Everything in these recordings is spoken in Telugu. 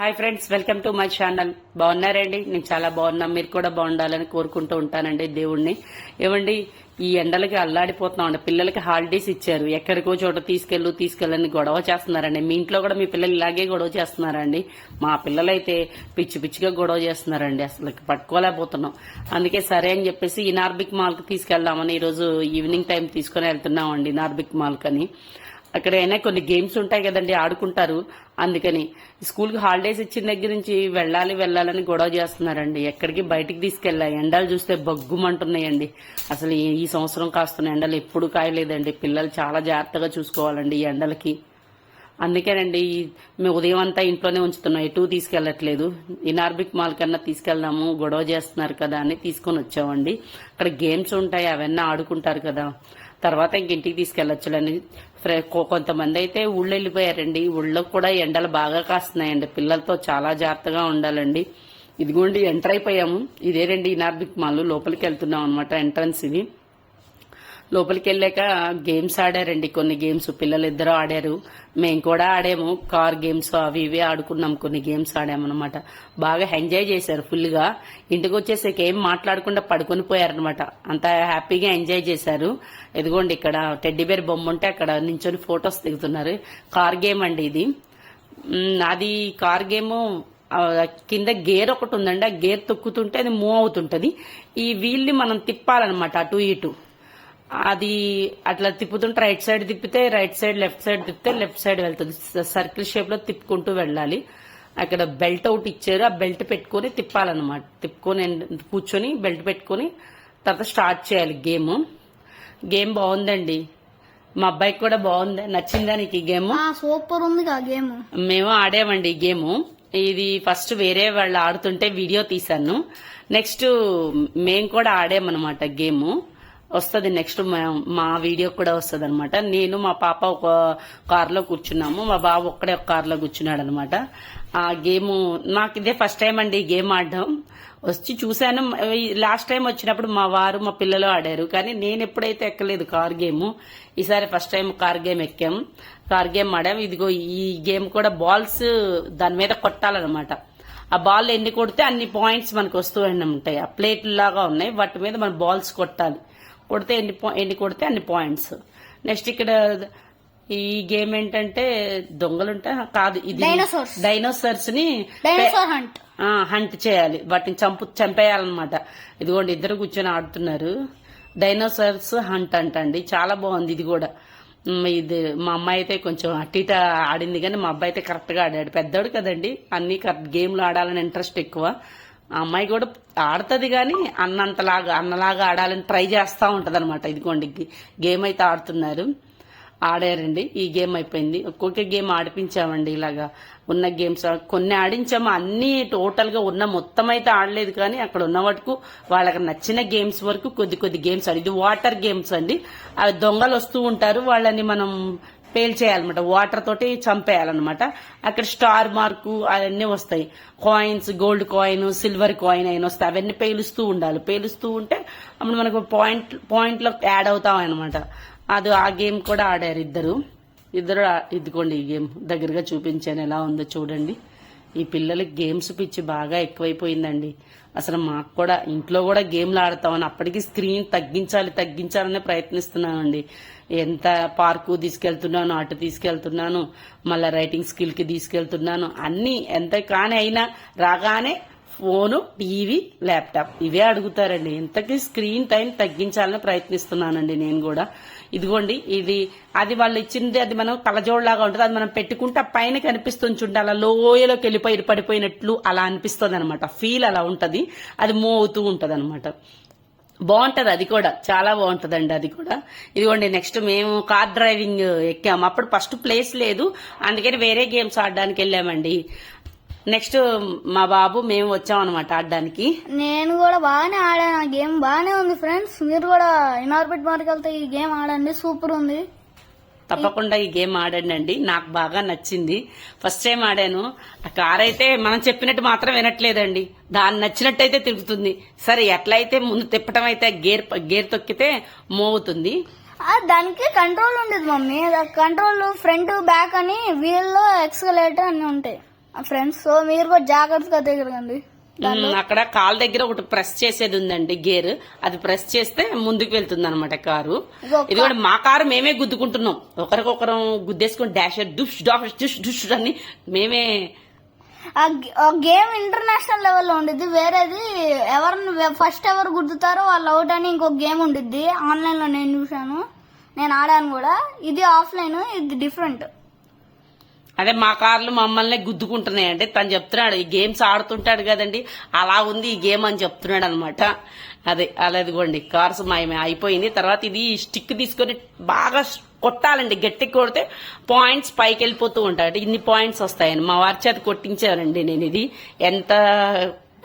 Hi friends welcome to my channel. బాగున్నారండి? నేను చాలా బాగున్నా. మీరు కూడా బాగుండాలని కోరుకుంటూ ఉంటానండి దేవుణ్ణి. ఏమండి ఈ ఎండలకి అల్లాడిపోతున్నామండి పిల్లలకి హాలిడేస్ ఇచ్చారు. ఎక్కడికో చోట తీసుకెళ్ళు తీసుకెళ్ళని గొడవ చేస్తున్నారండి. మీ ఇంట్లో కూడా మీ పిల్లలు ఇలాగే గొడవ చేస్తున్నారండి. మా పిల్లలైతే పిచ్చి పిచ్చిగా గొడవ చేస్తున్నారండి. అసలు పట్టుకోలేకపోతున్నాం. అందుకే సరే అని చెప్పేసి ఈ నార్బిక్ మాల్కి తీసుకెళ్దామని ఈరోజు ఈవినింగ్ టైం తీసుకుని వెళ్తున్నామండి నార్బిక్ మాల్క్ అని అక్కడ అయినా కొన్ని గేమ్స్ ఉంటాయి కదండి ఆడుకుంటారు. అందుకని స్కూల్కి హాలిడేస్ ఇచ్చిన దగ్గర నుంచి వెళ్ళాలి వెళ్ళాలని గొడవ చేస్తున్నారండి. ఎక్కడికి బయటికి తీసుకెళ్ళా? ఎండలు చూస్తే బగ్గుమంటున్నాయండి. అసలు ఈ- సంవత్సరం కాస్తున్న ఎండలు ఎప్పుడు కాయలేదండి. పిల్లలు చాలా జాగ్రత్తగా చూసుకోవాలండి ఈ ఎండలకి. అందుకేనండి మేము ఉదయం అంతా ఇంట్లోనే ఉంచుతున్నాం. ఎటు తీసుకెళ్ళట్లేదు. ఇనార్బిక్ మాల్ కన్నా తీసుకెళ్దాము గొడవ చేస్తున్నారు కదా అని తీసుకొని వచ్చామండి. అక్కడ గేమ్స్ ఉంటాయి అవన్నీ ఆడుకుంటారు కదా. తర్వాత ఇంక ఇంటికి తీసుకెళ్ళొచ్చులని ఫ్రె- కొంతమంది అయితే ఊళ్ళో వెళ్ళిపోయారండి ఊళ్ళో కూడా ఎండలు బాగా కాస్తున్నాయండి. పిల్లలతో చాలా జాగ్రత్తగా ఉండాలండి. ఇదిగోండి ఎంటర్ అయిపోయాము. ఇదేనండి ఇనార్బిక్ మాల్. లోపలికి వెళ్తున్నాం అనమాట ఎంట్రన్స్ ఇది. లోపలికి వెళ్ళాక గేమ్స్ ఆడారండి. కొన్ని గేమ్స్ పిల్లలు ఇద్దరు ఆడారు. మేము కూడా ఆడాము. కార్ గేమ్స్ అవి ఇవి ఆడుకున్నాం. కొన్ని గేమ్స్ ఆడామన్నమాట. బాగా ఎంజాయ్ చేశారు ఫుల్గా. ఇంటికి వచ్చేసరికి ఏం మాట్లాడకుండా పడుకొని పోయారనమాట అంత హ్యాపీగా ఎంజాయ్ చేశారు. ఎదుగోండి ఇక్కడ టెడ్డీబేర్ బొమ్మ ఉంటే అక్కడ నించొని ఫొటోస్ దిగుతున్నారు. కార్ గేమ్ అండి ఇది. అది కార్ గేమ్ కింద గేర్ ఒకటి ఉందండి. ఆ గేర్ తొక్కుతుంటే అది మూవ్ అవుతుంటది. ఈ వీల్ని మనం తిప్పాలన్నమాట అటు ఇటు. అది అట్లా తిప్పుతుంటే రైట్ సైడ్ తిప్పితే రైట్ సైడ్ లెఫ్ట్ సైడ్ తిప్పితే లెఫ్ట్ సైడ్ వెళ్తుంది. సర్కిల్ షేప్లో తిప్పుకుంటూ వెళ్ళాలి. అక్కడ బెల్ట్ అవుట్ ఇచ్చారు. ఆ బెల్ట్ పెట్టుకొని తిప్పాలన్నమాట. తిప్పుకొని కూర్చొని బెల్ట్ పెట్టుకొని తర్వాత స్టార్ట్ చేయాలి గేమ్. గేమ్ బాగుందండి. మా అబ్బాయికి కూడా బాగుంది. నచ్చిందా నీకు ఈ గేమ్? సూపర్ ఉంది గేమ్. మేము ఆడామండి ఈ గేమ్. ఇది ఫస్ట్ వేరే వాళ్ళు ఆడుతుంటే వీడియో తీశాను. నెక్స్ట్ మేము కూడా ఆడామన్నమాట గేమ్. వస్తుంది నెక్స్ట్ మా వీడియో కూడా వస్తుంది అనమాట నేను మా పాప ఒక కార్లో కూర్చున్నాము. మా బాబు ఒక్కడే ఒక కార్లో కూర్చున్నాడు అనమాట ఆ గేమ్ నాకు ఇదే ఫస్ట్ టైం అండి ఈ గేమ్ ఆడడం. వచ్చి చూశాను. లాస్ట్ టైం వచ్చినప్పుడు మా వారు మా పిల్లలు ఆడారు. కానీ నేను ఎప్పుడైతే ఎక్కలేదు కార్ గేమ్ ఈసారి ఫస్ట్ టైం కార్ గేమ్ ఎక్కాం. కార్ గేమ్ ఆడాం. ఇదిగో ఈ గేమ్ కూడా బాల్స్ దాని మీద కొట్టాలన్నమాట. ఆ బాల్ ఎన్ని కొడితే అన్ని పాయింట్స్ మనకు వస్తూ ఉంటాయి. ఆ ప్లేట్ లాగా ఉన్నాయి. వాటి మీద మనం బాల్స్ కొట్టాలి. కొడితే ఎన్ని ఎన్ని కొడితే అన్ని పాయింట్స్ నెక్స్ట్ ఇక్కడ ఈ గేమ్ ఏంటంటే దొంగలుంటా? కాదు ఇది. డైనోసార్స్ని హంట్ చేయాలి. వాటిని చంపు చంపేయాలన్నమాట. ఇదిగోండి ఇద్దరు కూర్చొని ఆడుతున్నారు. డైనోసార్స్ హంట్ అంటండి. చాలా బాగుంది ఇది కూడా. ఇది మా అమ్మాయి అయితే కొంచెం అటు ఇటు ఆడింది కానీ మా అబ్బాయి అయితే కరెక్ట్గా ఆడాడు. పెద్దోడు కదండి. అన్ని కరెక్ట్ గేమ్లు ఆడాలని ఇంట్రెస్ట్ ఎక్కువ. ఆ అమ్మాయి కూడా ఆడుతుంది కానీ అన్నంతలాగా అన్నలాగా ఆడాలని ట్రై చేస్తూ ఉంటుంది అనమాట ఇదిగోండి గేమ్ అయితే ఆడుతున్నారు. ఆడారండి ఈ గేమ్ అయిపోయింది. ఒక్కొక్క గేమ్ ఆడిపించామండి ఇలాగా. ఉన్న గేమ్స్ కొన్ని ఆడించాము అన్నీ టోటల్గా ఉన్న మొత్తం అయితే ఆడలేదు కానీ అక్కడ ఉన్న వరకు వాళ్ళకి నచ్చిన గేమ్స్ వరకు కొద్ది కొద్ది గేమ్స్ ఆడి ఇది వాటర్ గేమ్స్ అండి. అవి దొంగలు వస్తూ ఉంటారు వాళ్ళని మనం పేల్చేయాలన్నమాట. వాటర్ తోటి చంపేయాలన్నమాట. అక్కడ స్టార్ మార్కు అవన్నీ వస్తాయి. Coins gold coin silver coin అయిన వస్తాయి. అవన్నీ పేలుస్తూ ఉండాలి. పేలుస్తూ ఉంటే అప్పుడు మనకు పాయింట్ పాయింట్లో యాడ్ అవుతాం అనమాట అది ఆ గేమ్ కూడా ఆడారు ఇద్దరు. ఇద్దరు ఇదిగోండి ఈ గేమ్ దగ్గరగా చూపించాను. ఎలా ఉందో చూడండి. ఈ పిల్లలకి గేమ్స్ పిచ్చి బాగా ఎక్కువైపోయిందండి. అసలు మాకు కూడా ఇంట్లో కూడా గేమ్లు ఆడతామని అప్పటికి స్క్రీన్ తగ్గించాలి తగ్గించాలనే ప్రయత్నిస్తున్నానండి ఎంత పార్కు తీసుకెళ్తున్నాను అటు తీసుకెళ్తున్నాను మళ్ళీ రైటింగ్ స్కిల్కి తీసుకెళ్తున్నాను అన్నీ ఎంత కానీ అయినా రాగానే ఫోను టీవీ ల్యాప్టాప్ ఇవే అడుగుతారండి. ఇంతకీ స్క్రీన్ టైం తగ్గించాలని ప్రయత్నిస్తున్నానండి నేను కూడా. ఇదిగోండి ఇది అది వాళ్ళు ఇచ్చింది అది మనం తలజోడలాగా ఉంటుంది అది మనం పెట్టుకుంటే ఆ పైన కనిపిస్తుంది చూడండి అలా లోయలోకి వెళ్ళిపోయి పడిపోయినట్లు అలా అనిపిస్తుంది అనమాట ఫీల్ అలా ఉంటది అది మూవ్ అవుతూ ఉంటది అనమాట బాగుంటది అది కూడా చాలా బాగుంటుందండి అది కూడా. ఇదిగోండి నెక్స్ట్ మేము కార్ డ్రైవింగ్ ఎక్కాము. అప్పుడు ఫస్ట్ ప్లేస్ లేదు అందుకని వేరే గేమ్స్ ఆడడానికి వెళ్ళామండి. నెక్స్ట్ మా బాబు మేము వచ్చాం అనమాట ఆడడానికి. నేను కూడా బాగానే ఆడాను. ఆ గేమ్ బాగానే ఉంది ఫ్రెండ్స్. మీరు కూడా ఇనార్బిట్ మార్క్ వెళ్తే ఈ గేమ్ ఆడండి. సూపర్ ఉంది. తప్పకుండా ఈ గేమ్ ఆడండి అండి. నాకు బాగా నచ్చింది. ఫస్ట్ టైం ఆడాను. ఆ కార్ అయితే మనం చెప్పినట్టు మాత్రం వినట్లేదండి. దాన్ని నచ్చినట్టయితే తిరుగుతుంది. సరే ఎట్లయితే ముందు తిప్పటం అయితే గేర్ గేర్ తొక్కితే మోగుతుంది. ఆ, దానికి కంట్రోల్ ఉండేది మమ్మీ. కంట్రోల్ ఫ్రంట్ బ్యాక్ అని వీల్ ఎక్స్కలేటర్ అన్ని ఉంటాయి. ఫ్రెండ్స్ సో మీరు కూడా జాగ్రత్తగా తిరగండి. అక్కడ కాల్ దగ్గర ఒకటి ప్రెస్ చేసేది ఉందండి గేర్. అది ప్రెస్ చేస్తే ముందుకు వెళ్తుంది అనమాట కారు. ఇది కూడా మా కారు మేమే గుద్దుకుంటున్నాం. ఒకరికొకరం గుద్దేసుకుని డాష్ డుష్ డాష్ డుష్ డుష్ అని మేమే ఆ గే- ఆ గేమ్ ఇంటర్నేషనల్ లెవెల్లో ఉండిద్ది. వేరేది ఎవరిని ఫస్ట్ ఎవరు గుర్తుతారో వాళ్ళు అవుట్ అని ఇంకొక గేమ్ ఉండిద్ది. ఆన్లైన్లో నేను చూశాను. నేను ఆడాను కూడా. ఇది ఆఫ్లైన్ ఇది డిఫరెంట్ అదే మా కార్లు మమ్మల్ని గుద్దుకుంటున్నాయి. అంటే తను చెప్తున్నాడు ఈ గేమ్స్ ఆడుతుంటాడు కదండి. అలా ఉంది ఈ గేమ్ అని చెప్తున్నాడు అనమాట అదే అలా ఇదిగోండి కార్స్ మాయమే అయిపోయింది. తర్వాత ఇది స్టిక్ తీసుకొని బాగా కొట్టాలండి. గట్టి కొడితే పాయింట్స్ పైకి వెళ్ళిపోతూ ఉంటాయి. ఇన్ని పాయింట్స్ వస్తాయని. మా వారి చేత కొట్టించానండి నేను ఇది. ఎంత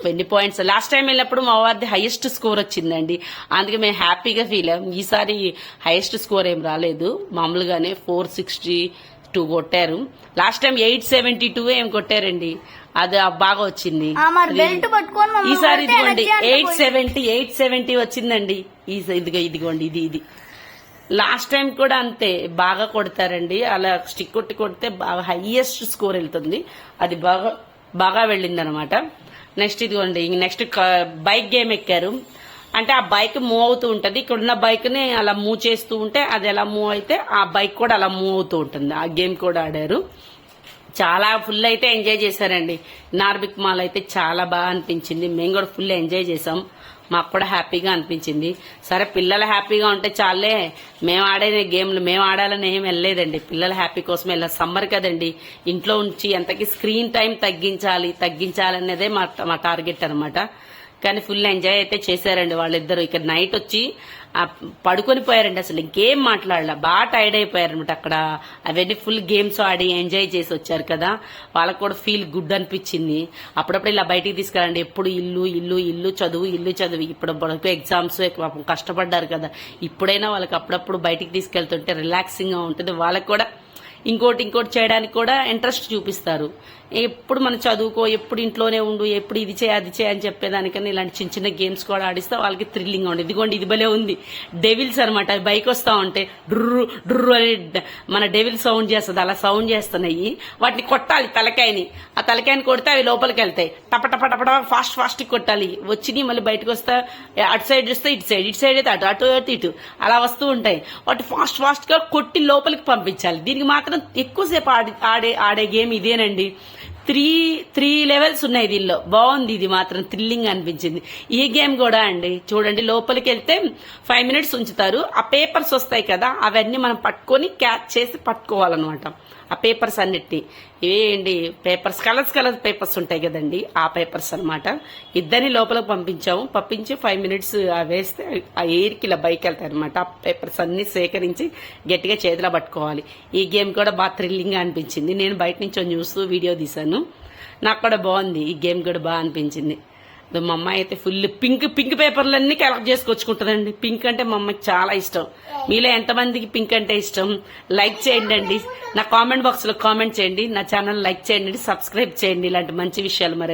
ఎన్ని పాయింట్స్? లాస్ట్ టైం వెళ్ళినప్పుడు మా వారిది హైయెస్ట్ స్కోర్ వచ్చిందండి. అందుకే మేము హ్యాపీగా ఫీల్ అయ్యాం. ఈసారి హైయెస్ట్ స్కోర్ ఏం రాలేదు. మామూలుగానే ఫోర్ సిక్స్టీ టూ కొట్టారు. Last time eight seventy two ఏం కొట్టారండి? అది బాగా వచ్చింది. ఈసారి ఇదిగోండి ఎయిట్. సెవెంటీ ఎయిట్ సెవెంటీ వచ్చిందండి. ఈ ఇదిగో ఇదిగోండి ఇది ఇది. లాస్ట్ టైం కూడా అంతే బాగా కొడతారండి. అలా స్టిక్ కొట్టి కొడితే బాగా హైయెస్ట్ స్కోర్ వెళ్తుంది. అది బాగా బాగా వెళ్ళింది అనమాట నెక్స్ట్ ఇదిగోండి నెక్స్ట్ బైక్ గేమ్ ఎక్కారు. అంటే ఆ బైక్ మూవ్ అవుతూ ఉంటుంది. ఇక్కడ ఉన్న బైక్ని అలా మూవ్ చేస్తూ ఉంటే అది ఎలా మూవ్ అయితే ఆ బైక్ కూడా అలా మూవ్ అవుతూ ఉంటుంది. ఆ గేమ్ కూడా ఆడారు. చాలా ఫుల్ అయితే ఎంజాయ్ చేశారండి. నార్బిక్ మాల్ అయితే చాలా బాగా అనిపించింది. మేము కూడా ఫుల్ ఎంజాయ్ చేసాం మాకు కూడా హ్యాపీగా అనిపించింది. సరే పిల్లలు హ్యాపీగా ఉంటే చాలే. మేము ఆడే గేమ్లు మేము ఆడాలని ఏం వెళ్ళలేదండి. పిల్లల హ్యాపీ కోసం వెళ్ళాలి సమ్మర్ కదండి. ఇంట్లో ఉంచి ఎంతకి స్క్రీన్ టైం తగ్గించాలి తగ్గించాలనేదే మా మా టార్గెట్ అనమాట కానీ ఫుల్ ఎంజాయ్ అయితే చేశారండి వాళ్ళిద్దరు. ఇక్కడ నైట్ వచ్చి పడుకొని పోయారండి అసలు. ఇంకేం మాట్లాడలే. బాగా టైర్డ్ అయిపోయారనమాట అక్కడ. అవన్నీ ఫుల్ గేమ్స్ ఆడి ఎంజాయ్ చేసి వచ్చారు కదా. వాళ్ళకు కూడా ఫీల్ గుడ్ అనిపించింది. అప్పుడప్పుడు ఇలా బయటికి తీసుకెళ్ళండి. ఎప్పుడు ఇల్లు ఇల్లు ఇల్లు చదువు ఇల్లు చదువు. ఇప్పుడు వరకు ఎగ్జామ్స్ కష్టపడ్డారు కదా. ఇప్పుడైనా వాళ్ళకి అప్పుడప్పుడు బయటికి తీసుకెళ్తుంటే రిలాక్సింగ్గా ఉంటుంది. వాళ్ళకి కూడా ఇంకోటి ఇంకోటి చేయడానికి కూడా ఇంట్రెస్ట్ చూపిస్తారు. ఎప్పుడు మనం చదువుకో ఎప్పుడు ఇంట్లోనే ఉండు ఎప్పుడు ఇది చేయ అది చేయ అని చెప్పేదానికన్నా ఇలాంటి చిన్న చిన్న గేమ్స్ కూడా ఆడిస్తే వాళ్ళకి థ్రిల్లింగ్ ఉంటుంది ఇదిగోండి ఇది భలే ఉంది. డెవిల్స్ అనమాట అవి బైక్ వస్తా ఉంటే డ్రు డ్రు అని మన డెవిల్ సౌండ్ చేస్తుంది. అలా సౌండ్ చేస్తున్నాయి. వాటిని కొట్టాలి తలకాయని. ఆ తలకాయని కొడితే అవి లోపలికి వెళ్తాయి. టప టప టప ఫాస్ట్ ఫాస్ట్ కొట్టాలి. వచ్చి మళ్ళీ బయటకు వస్తా అటు సైడ్ చూస్తే ఇటు సైడ్ ఇటు సైడ్ అయితే అటు అటు ఇటు. అలా వస్తూ ఉంటాయి. వాటి ఫాస్ట్ ఫాస్ట్గా కొట్టి లోపలికి పంపించాలి. దీనికి మాత్రం ఎక్కువసేపు ఆడి ఆడే ఆడే గేమ్ ఇదేనండి. త్రీ త్రీ లెవెల్స్ ఉన్నాయి దీనిలో. బాగుంది ఇది మాత్రం థ్రిల్లింగ్ అనిపించింది. ఈ గేమ్ కూడా అండి చూడండి లోపలికి వెళ్తే ఫైవ్ మినిట్స్ ఉంచుతారు. ఆ పేపర్స్ వస్తాయి కదా అవన్నీ మనం పట్టుకొని క్యాచ్ చేసి పట్టుకోవాలన్నమాట. ఆ పేపర్స్ అన్నిటి ఇవేంటి పేపర్స్ కలర్స్ కలర్స్ పేపర్స్ ఉంటాయి కదండి ఆ పేపర్స్ అన్నమాట. ఇద్దరిని లోపలికి పంపించాము. పంపించి ఫైవ్ మినిట్స్ వేస్తే ఆ ఎయిర్కి ఇలా బైక్ వెళ్తాయి అనమాట ఆ పేపర్స్ అన్ని సేకరించి గట్టిగా చేతిలో పట్టుకోవాలి. ఈ గేమ్ కూడా బాగా థ్రిల్లింగ్గా అనిపించింది. నేను బయట నుంచి చూస్తూ వీడియో తీశాను. నాకు కూడా బాగుంది. ఈ గేమ్ కూడా బాగా అనిపించింది. మా అమ్మాయి అయితే ఫుల్ పింక్ పింక్ పేపర్లన్నీ కలెక్ట్ చేసుకొచ్చుకుంటుందండి. పింక్ అంటే మా అమ్మాయికి చాలా ఇష్టం. మీలో ఎంతమందికి పింక్ అంటే ఇష్టం? లైక్ చేయండి అండి నా కామెంట్ బాక్స్లో కామెంట్ చేయండి. నా ఛానల్ లైక్ చేయండి. సబ్స్క్రైబ్ చేయండి. ఇలాంటి మంచి విషయాలు మరి